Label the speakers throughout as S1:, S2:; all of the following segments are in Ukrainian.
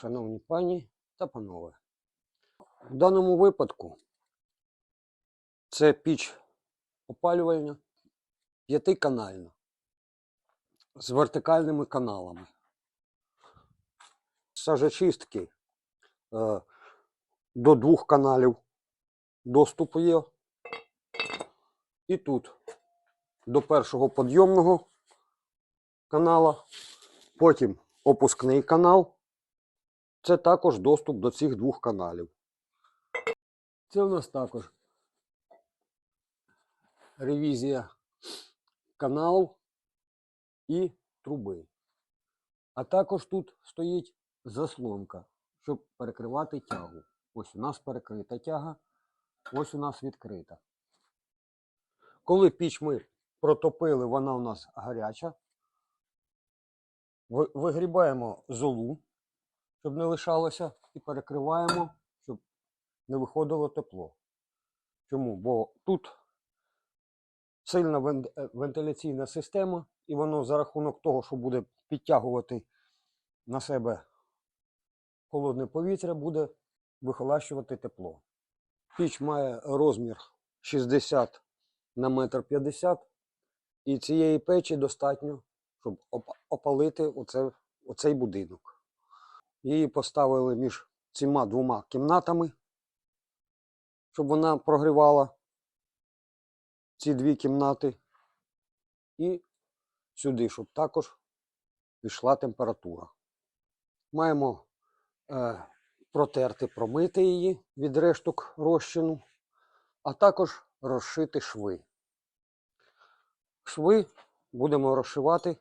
S1: шановні пані та панове. В даному випадку це піч опалювальня п'ятиканальна з вертикальними каналами. Сажечистки е, до двох каналів доступу є. І тут до першого підйомного канала, потім опускний канал. Це також доступ до цих двох каналів. Це у нас також ревізія каналу і труби. А також тут стоїть заслонка, щоб перекривати тягу. Ось у нас перекрита тяга, ось у нас відкрита. Коли піч ми протопили, вона у нас гаряча. Вигрібаємо золу, щоб не лишалося, і перекриваємо, щоб не виходило тепло. Чому? Бо тут сильна е, вентиляційна система, і воно за рахунок того, що буде підтягувати на себе холодне повітря, буде вихолащувати тепло. Піч має розмір 60 на метр 50, і цієї печі достатньо, щоб опалити оце, оцей будинок. Її поставили між цими двома кімнатами, щоб вона прогрівала ці дві кімнати. І сюди, щоб також пішла температура. Маємо е, протерти, промити її від решток розчину, а також розшити шви. Шви будемо розшивати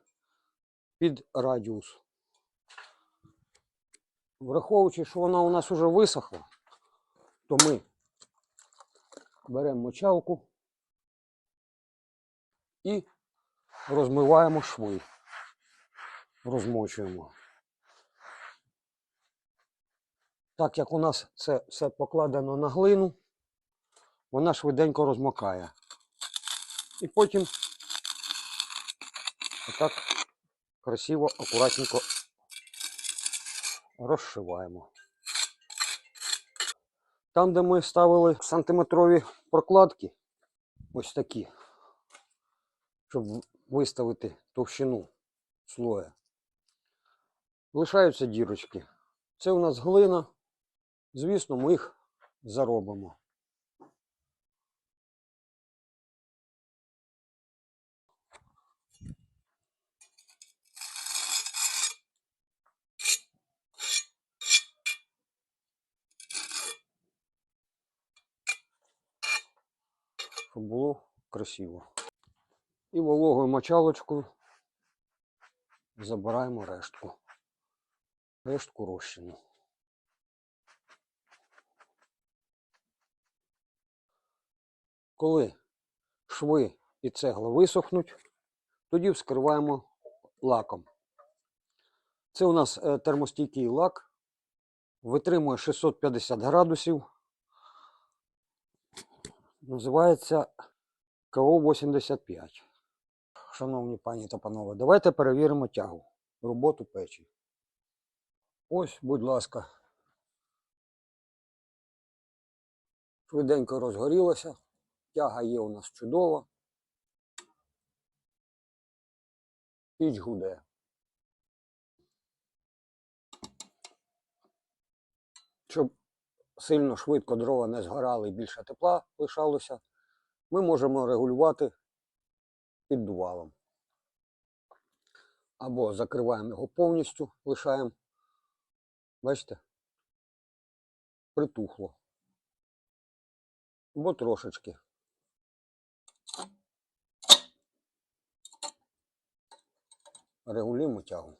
S1: під радіус. Враховуючи, що вона у нас вже висохла, то ми беремо мочалку і розмиваємо шви. Розмочуємо. Так як у нас це все покладено на глину, вона швиденько розмокає. І потім отак красиво, акуратненько розшиваємо. Там, де ми ставили сантиметрові прокладки, ось такі, щоб виставити товщину слоя, лишаються дірочки. Це у нас глина. Звісно, ми їх заробимо. Щоб було красиво. І вологою мочалочкою забираємо рештку. Рештку розчину. Коли шви і цегла висохнуть, тоді вскриваємо лаком. Це у нас е, термостійкий лак, витримує 650 градусів. Називається КО-85. Шановні пані та панове, давайте перевіримо тягу, роботу печі. Ось, будь ласка. Швиденько розгорілося. Тяга є у нас чудова. Піч гуде. Щоб сильно швидко дрова не згорали і більше тепла лишалося, ми можемо регулювати піддувалом. Або закриваємо його повністю, лишаємо. Бачите? Притухло. Або трошечки. Регулюємо тягу.